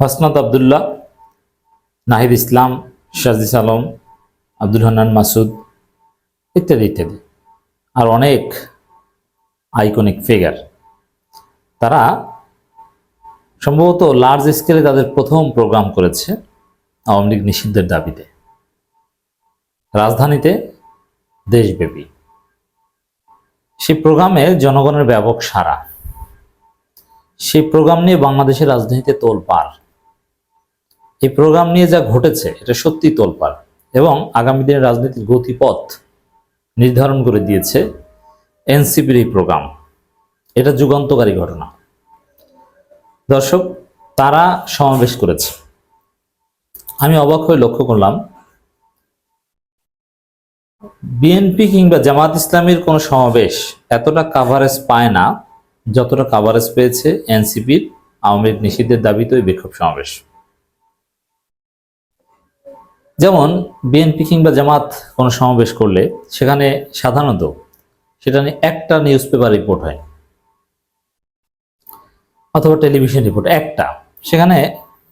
হাসনাত আবদুল্লাহ, নাহিদ ইসলাম শাজিস আলম, আব্দুল হান্নান মাসুদ, ইত্যাদি ইত্যাদি। আর অনেক আইকনিক ফিগার তারা সম্ভবত লার্জ স্কেলে তাদের প্রথম প্রোগ্রাম করেছে আওয়ামী লীগ নিষিদ্ধের দাবিতে। রাজধানীতে দেশব্যাপী। সেই প্রোগ্রামে জনগণের ব্যাপক সারা সেই প্রোগ্রাম নিয়ে বাংলাদেশের রাজনীতিতে তোলপাড়। এই প্রোগ্রাম নিয়ে যা ঘটেছে, এটা সত্যি তোলপাড় এবং আগামী দিনের রাজনীতির গতিপথ নির্ধারণ করে দিয়েছে এনসিপির এই প্রোগ্রাম এটা যুগান্তকারী ঘটনা। দর্শক, তারা সমাবেশ করেছে। আমি অবাক হয়ে লক্ষ্য করলাম বিএনপি কিংবা জামাত ইসলামের কোনো সমাবেশ এতটা কাভারেজ পায় না, যতটা কাভারেজ পেয়েছে এনসিপির আওয়ামী লীগ নিষিদ্ধের দাবিতে বিক্ষোভ সমাবেশ। যেমন বিএনপি কিংবা জামাত কোনো সমাবেশ করলে সেখানে সাধারণত সেটা নিয়ে একটা নিউজ পেপার রিপোর্ট হয়। অথবা টেলিভিশন রিপোর্ট একটা। সেখানে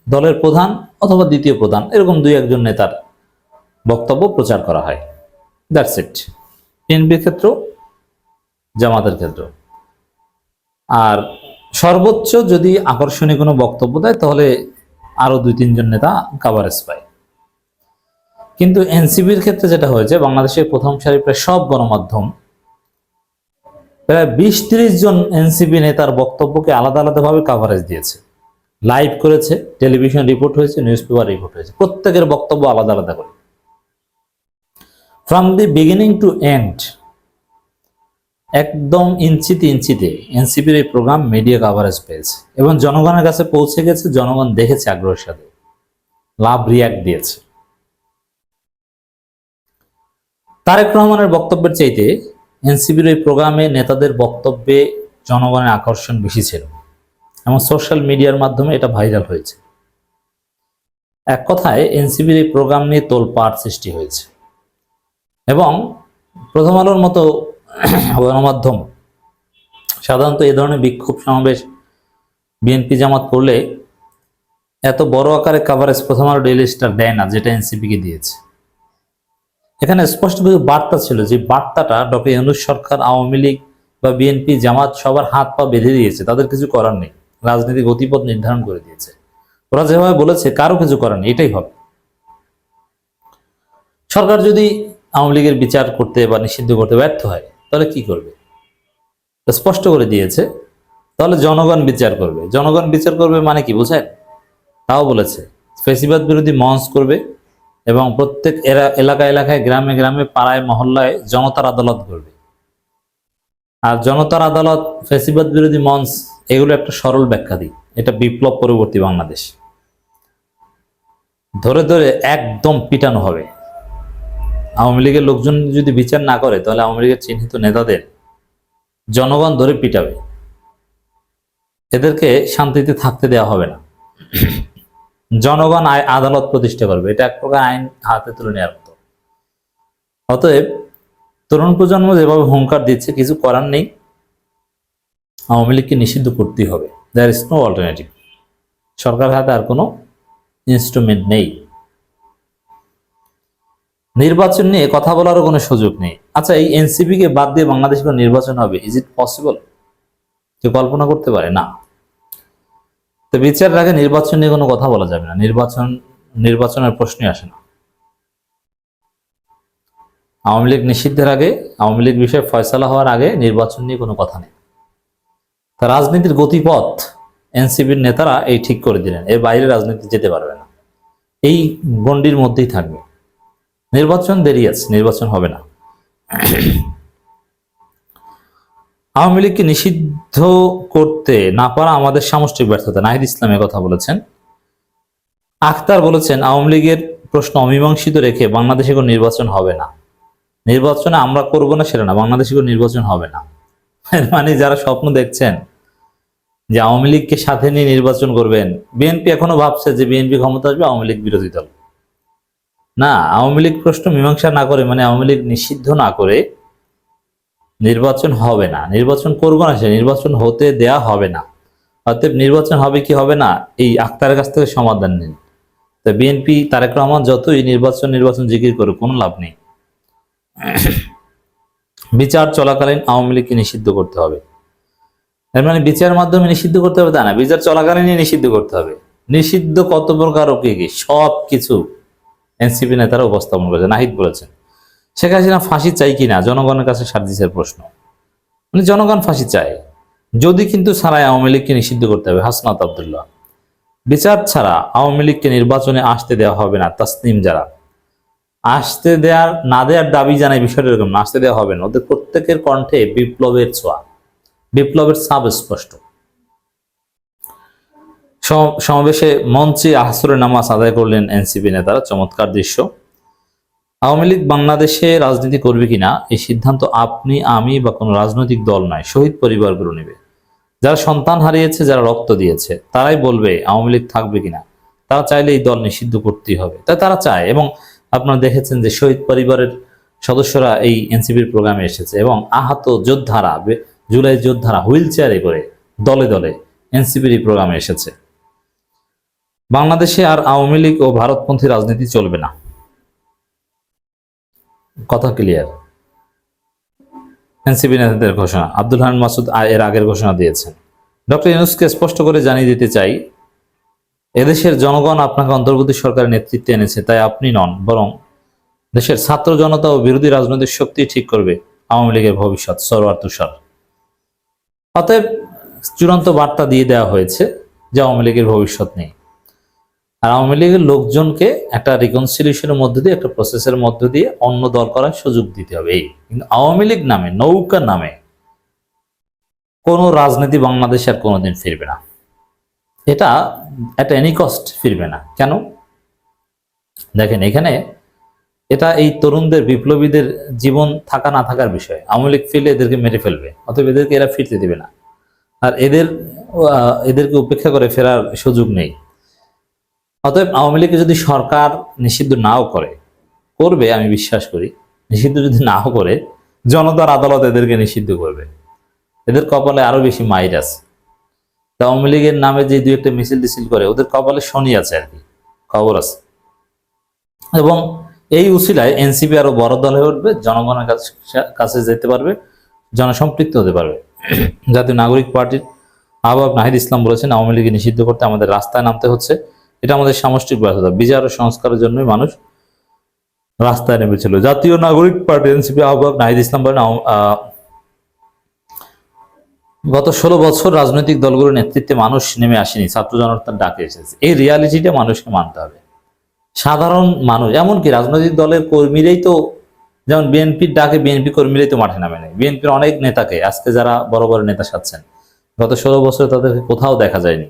দলের প্রধান অথবা দ্বিতীয় প্রধান, এরকম দুই একজন নেতার বক্তব্য প্রচার করা হয়। দ্যাটস ইট বিএনপির ক্ষেত্রেও, জামাতের ক্ষেত্রেও। আর সর্বোচ্চ যদি আকর্ষণীয় কোনো বক্তব্য দেয়, তাহলে আরও দুই তিনজন নেতা কাভারেজ পায়। কিন্তু এনসিবির ক্ষেত্রে যেটা হয়েছে, বাংলাদেশের প্রথম সারি প্রায় সব গণমাধ্যম, প্রায় বিশ তিরিশ জন এনসিবি নেতার বক্তব্যকে আলাদা আলাদাভাবে কাভারেজ দিয়েছে। লাইভ করেছে টেলিভিশন রিপোর্ট হয়েছে নিউজ পেপার রিপোর্ট হয়েছে। প্রত্যেকের বক্তব্য আলাদা আলাদা করে। From the beginning to end একদম ইঞ্চিতে ইঞ্চিতে এনসিপির এই প্রোগ্রাম মিডিয়া কাভারেজ পেয়েছে এবং জনগণের কাছে পৌঁছে গেছে, জনগণ দেখেছে আগ্রহের সাথে। লাভ রিয়াক্ট দিয়েছে। তারেক রহমানের বক্তব্যের চাইতে এনসিবির এই প্রোগ্রামে নেতাদের বক্তব্যে জনগণের আকর্ষণ বেশি ছিল। এবং সোশ্যাল মিডিয়ার মাধ্যমে এটা ভাইরাল হয়েছে। এক কথায়, এনসিবির এই প্রোগ্রাম নিয়ে তোলপাড় সৃষ্টি হয়েছে। এবং প্রথম আলোর মতো গণমাধ্যম সাধারণত এ ধরনের বিক্ষোভ সমাবেশ বিএনপি জামাত করলে এত বড় আকারে কাভারেজ প্রথম আলো ডেইলি স্টার দেয় না, যেটা এনসিপিকে দিয়েছে। এখানে স্পষ্টভাবে বার্তা ছিল যে বার্তাটা ডক্টর ইউনুস সরকার, আওয়ামী লীগ বা বিএনপি জামাত সবার হাত পা বেঁধে দিয়েছে। তাদের কিছু করার নেই। রাজনীতি গতিপথ নির্ধারণ করে দিয়েছে। ওরা যেভাবে বলেছে, কারও কিছু করার নেই, এটাই হবে। সরকার যদি আওয়ামী লীগের বিচার করতে বা নিষিদ্ধ করতে ব্যর্থ হয়, তাহলে কি করবে? স্পষ্ট করে দিয়েছে। তাহলে জনগণ বিচার করবে। জনগণ বিচার করবে মানে কি বুঝেন তাও বলেছে, ফেসিবাদ বিরোধী মঞ্চ করবে। এবং প্রত্যেক এলাকা এলাকায়, গ্রামে গ্রামে, পাড়ায়, মহল্লায় জনতার আদালত করবে আর জনতার আদালত ফেসিবাদ বিরোধী মঞ্চ, এগুলো একটা সরল ব্যাখ্যা দিই। এটা বিপ্লব পরবর্তী বাংলাদেশ। ধরে ধরে একদম পিটানো হবে। আওয়ামী লীগের লোকজন যদি বিচার না করে, তাহলে আওয়ামী লীগের চিহ্নিত নেতাদের জনগণ ধরে পিটাবে। এদেরকে শান্তিতে থাকতে দেওয়া হবে না। জনগণ আদালত প্রতিষ্ঠা করবে। এটা এক প্রকার আইন হাতে তুলে নেওয়ার মতো। অতএব তরুণ প্রজন্ম যেভাবে হুঙ্কার দিচ্ছে, কিছু করার নেই। আওয়ামী লীগকে নিষিদ্ধ করতেই হবে। দ্যার ইজ নো অল্টারনেটিভ সরকার হাতে আর কোনো ইনস্ট্রুমেন্ট নেই। নির্বাচন নিয়ে কথা বলারও কোনো সুযোগ নেই। আচ্ছা এই এনসিপি কে বাদ দিয়ে বাংলাদেশে কোনো নির্বাচন হবে? ইজ ইট পসিবল কেউ কল্পনা করতে পারে? না। তো বিচার আগে নির্বাচন নিয়ে কোনো কথা বলা যাবে না। নির্বাচন, নির্বাচনের প্রশ্নই আসে না। আওয়ামী লীগ নিষিদ্ধের আগে, আওয়ামী লীগ বিষয়ে ফয়সালা হওয়ার আগে নির্বাচন নিয়ে কোনো কথা নেই। তা রাজনীতির গতিপথ এনসিপির নেতারা এই ঠিক করে দিলেন। এর বাইরে রাজনীতি যেতে পারবে না। এই গণ্ডির মধ্যেই থাকবে। নির্বাচন দেরি আছে, নির্বাচন হবে না। আওয়ামী লীগকে নিষিদ্ধ করতে না পারা আমাদের সামষ্টিক ব্যর্থতা, নাহিদ ইসলাম এ কথা বলেছেন। আখতার বলেছেন, আওয়ামী লীগের প্রশ্ন অমীমাংসিত রেখে বাংলাদেশে কোনো নির্বাচন হবে না। নির্বাচনে আমরা করব না সেটা না, বাংলাদেশে কোনো নির্বাচন হবে না। মানে যারা স্বপ্ন দেখছেন যে আওয়ামী লীগকে সাথে নিয়ে নির্বাচন করবেন, বিএনপি এখনও ভাবছে যে বিএনপি ক্ষমতা আসবে, আওয়ামী লীগ বিরোধী দল। না, আওয়ামী লীগ প্রশ্ন মীমাংসা না করে মানে আওয়ামী লীগ নিষিদ্ধ না করে নির্বাচন হবে না। নির্বাচন করব না সে, নির্বাচন হতে দেয়া হবে না। অতএব নির্বাচন হবে কি হবে না, এই আক্তারের কাছ থেকে সমাধান নিন। তা বিএনপি তারেক রহমান যতই নির্বাচন নির্বাচন জিকির করুক, কোনো লাভ নেই। বিচার চলাকালীন আওয়ামী লীগকে নিষিদ্ধ করতে হবে। এর মানে বিচার মাধ্যমে নিষিদ্ধ করতে হবে তা না, বিচার চলাকালীনই নিষিদ্ধ করতে হবে। নিষিদ্ধ কত প্রকার ও কি সব কিছু এনসিপি নেতারা উপস্থাপন করেছে নাহিদ বলেছেন। শেখ হাসিনা ফাঁসি চাই কিনা? জনগণের কাছে সার্জিসের প্রশ্ন। মানে জনগণ ফাঁসি চায়। যদি কিন্তু ছাড়াই আওয়ামী লীগকে নিষিদ্ধ করতে হবে, হাসনাত আবদুল্লাহ। বিচার ছাড়া আওয়ামী লীগকে নির্বাচনে আসতে দেওয়া হবে না, তাসনিম যারা। আসতে দেওয়ার না দেওয়ার দাবি জানায় বিষয়টা এরকম না, আসতে দেওয়া হবে না। ওদের প্রত্যেকের কণ্ঠে বিপ্লবের ছোঁয়া। বিপ্লবের সাব স্পষ্ট। সম- সমাবেশে মঞ্চে আহসুরে নামাজ আদায় করলেন এনসিপি নেতারা। চমৎকার দৃশ্য। আওয়ামী লীগ বাংলাদেশে রাজনীতি করবে কিনা, এই সিদ্ধান্ত আপনি, আমি বা কোনো রাজনৈতিক দল নয়, শহীদ পরিবারগুলো নেবে। যারা সন্তান হারিয়েছে, যারা রক্ত দিয়েছে, তারাই বলবে আওয়ামী লীগ থাকবে কিনা। তারা চাইলে এই দল নিষিদ্ধ করতেই হবে। তাই তারা চায় এবং আপনারা দেখেছেন যে শহীদ পরিবারের সদস্যরা এই এনসিপির প্রোগ্রামে এসেছে এবং আহত যোদ্ধারা জুলাই যোদ্ধারা হুইল চেয়ারে করে দলে দলে এনসিপির এই প্রোগ্রামে এসেছে। বাংলাদেশে আর আওয়ামী লীগ ও ভারতপন্থী রাজনীতি চলবে না। কথা ক্লিয়ার এনসিপি নেতাদের ঘোষণা। আব্দুল হান মাসুদ এর আগের ঘোষণা দিয়েছেন। ডক্টর ইউনুসকে স্পষ্ট করে জানিয়ে দিতে চাই, এদেশের জনগণ আপনাকে অন্তর্বর্তী সরকারের নেতৃত্বে এনেছে, তাই আপনি নন, বরং দেশের ছাত্র জনতা ও বিরোধী রাজনৈতিক শক্তি ঠিক করবে আওয়ামী লীগের ভবিষ্যৎ, সরোয়ার তুষার। অতএব চূড়ান্ত বার্তা দিয়ে দেওয়া হয়েছে যে আওয়ামী লীগের ভবিষ্যৎ নেই। আর আওয়ামী লীগের লোকজনকে একটা রিকনসিলিয়েশনের মধ্য দিয়ে, একটা প্রসেসের মধ্য দিয়ে অন্য দল করার সুযোগ দিতে হবে এই। কিন্তু আওয়ামী লীগ নামে, নৌকা নামে কোনো রাজনীতি বাংলাদেশে আর কোনোদিন ফিরবে না। এটা একটা এনি কস্ট ফিরবে না। কেন? দেখেন, এখানে এটা এই তরুণদের, বিপ্লবীদের জীবন থাকা না থাকার বিষয়। আওয়ামী লীগ ফিরলে এদেরকে মেরে ফেলবে অথবা এদেরকে এরা ফিরতে দেবে না। আর এদের এদেরকে উপেক্ষা করে ফেরার সুযোগ নেই। অতএব আওয়ামী লীগকে যদি সরকার নিষিদ্ধ নাও করে, করবে, আমি বিশ্বাস করি, নিষিদ্ধ যদি নাও করে, জনতার আদালত এদেরকে নিষিদ্ধ করবে। এদের কপালে আরও বেশি মাইর আছে। তা আওয়ামী লীগের নামে যে দুই একটা মিছিল টিছিল করে, ওদের কপালে শনি আছে আর কি, খবর আছে। এবং এই উসিলায় এনসিপি আরও বড় দল হয়ে উঠবে, জনগণের কাছে কাছে যেতে পারবে, জনসম্পৃক্ত হতে পারবে। জাতীয় নাগরিক পার্টির আহ্বায়ক নাহিদ ইসলাম বলেছেন, আওয়ামী লীগকে নিষিদ্ধ করতে আমাদের রাস্তায় নামতে হচ্ছে। এটা আমাদের সামষ্টিক ব্যর্থতা, বিচার ও সংস্কারের জন্যই মানুষ রাস্তায় নেমেছিল। জাতীয় নাগরিক পার্টি, এনসিপি আহ্বায়ক নাহিদ ইসলাম বলেন গত ষোলো বছর রাজনৈতিক দলগুলোর নেতৃত্বে মানুষ নেমে আসেনি, ছাত্র জনতার ডাকে এসেছে। এই রিয়ালিটিটা মানুষকে মানতে হবে। সাধারণ মানুষ, এমনকি রাজনৈতিক দলের কর্মীরাই তো, যেমন বিএনপির ডাকে বিএনপি কর্মীরাই তো মাঠে নামে নেই। বিএনপির অনেক নেতাকে, আজকে যারা বড় বড় নেতা সাচ্ছেন গত ষোলো বছরে তাদেরকে কোথাও দেখা যায়নি।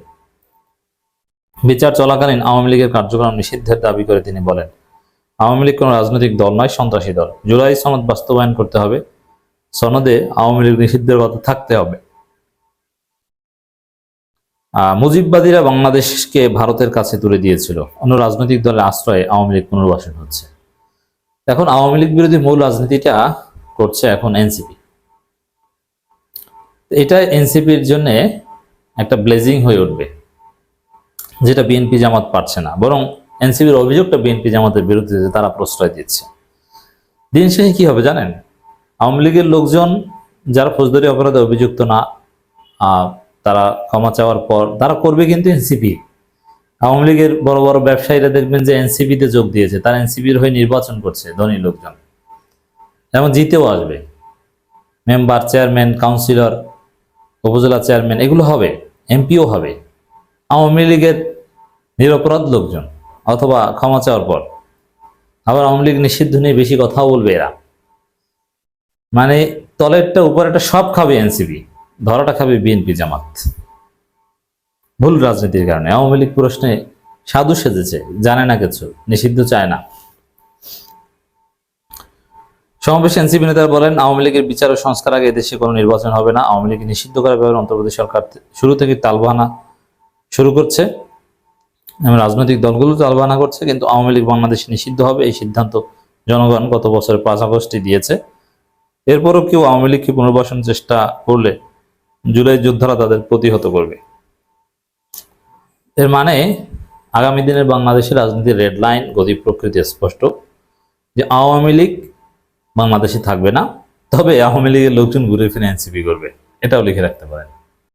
বিচার চলাকালীন আওয়ামী লীগের কার্যক্রম নিষিদ্ধের দাবি করে তিনি বলেন, আওয়ামী লীগ কোনো রাজনৈতিক দল নয়, সন্ত্রাসী দল। জুলাই সনদ বাস্তবায়ন করতে হবে। সনদে আওয়ামী লীগ নিষিদ্ধের কথা থাকতে হবে। মুজিববাদীরা বাংলাদেশকে ভারতের কাছে তুলে দিয়েছিল। অন্য রাজনৈতিক দলের আশ্রয়ে আওয়ামী লীগ পুনর্বাসন হচ্ছে। এখন আওয়ামী লীগ বিরোধী মূল রাজনীতিটা করছে এখন এনসিপি। এটা এনসিপির জন্য একটা ব্লেজিং হয়ে উঠবে। যেটা বিএনপি জামাত পারছে না, বরং এনসিবির অভিযোগটা বিএনপি জামাতের বিরুদ্ধে যে তারা প্রশ্রয় দিচ্ছে। দিন শেষে কি হবে জানেন? আওয়ামী লীগের লোকজন যারা ফৌজদারি অপরাধে অভিযুক্ত না তারা ক্ষমা চাওয়ার পর তারা করবে কিন্তু এনসিপি। আওয়ামী লীগের বড় বড় ব্যবসায়ীরা দেখবেন যে এনসিপিতে যোগ দিয়েছে, তারা এনসিপির হয়ে নির্বাচন করছে ধনী লোকজন। এবং জিতেও আসবে। Member, chairman, councillor, upazila chairman, এগুলো হবে, এমপিও হবে। আওয়ামী লীগের নিরপরাধ লোকজন অথবা ক্ষমা চাওয়ার পর। আবার আওয়ামী লীগ নিষিদ্ধ নিয়ে বেশি কথাও বলবে এরা। মানে তলেরটা, উপরেরটা সব খাবে এনসিপি, ধরাটা খাবে বিএনপি জামাত। ভুল রাজনীতির কারণে। আওয়ামী লীগ প্রশ্নে সাধু সেজেছে, জানে না কিছু, নিষিদ্ধ চায় না। সমাবেশে এনসিপি নেতারা বলেন, আওয়ামী লীগের বিচার ও সংস্কার আগে দেশে কোনো নির্বাচন হবে না। আওয়ামী লীগ নিষিদ্ধ করার ব্যাপারে অন্তর্বর্তী সরকার শুরু থেকে তালবাহানা শুরু করছে। রাজনৈতিক দলগুলো তালবাহানা করছে, কিন্তু আওয়ামী লীগ বাংলাদেশে নিষিদ্ধ হবে এই সিদ্ধান্ত জনগণ গত বছরের পাঁচ আগস্টে দিয়েছে। এরপরও কেউ আওয়ামী লীগকে পুনর্বাসন চেষ্টা করলে জুলাই যোদ্ধারা তাদের প্রতিহত করবে? এর মানে আগামী দিনের বাংলাদেশের রাজনীতির রেড লাইন গতি প্রকৃতি স্পষ্ট, যে আওয়ামী লীগ বাংলাদেশে থাকবে না, তবে আওয়ামী লীগের লোকজন ঘুরে ফিরে এনসিপি করবে। এটাও লিখে রাখতে পারেন।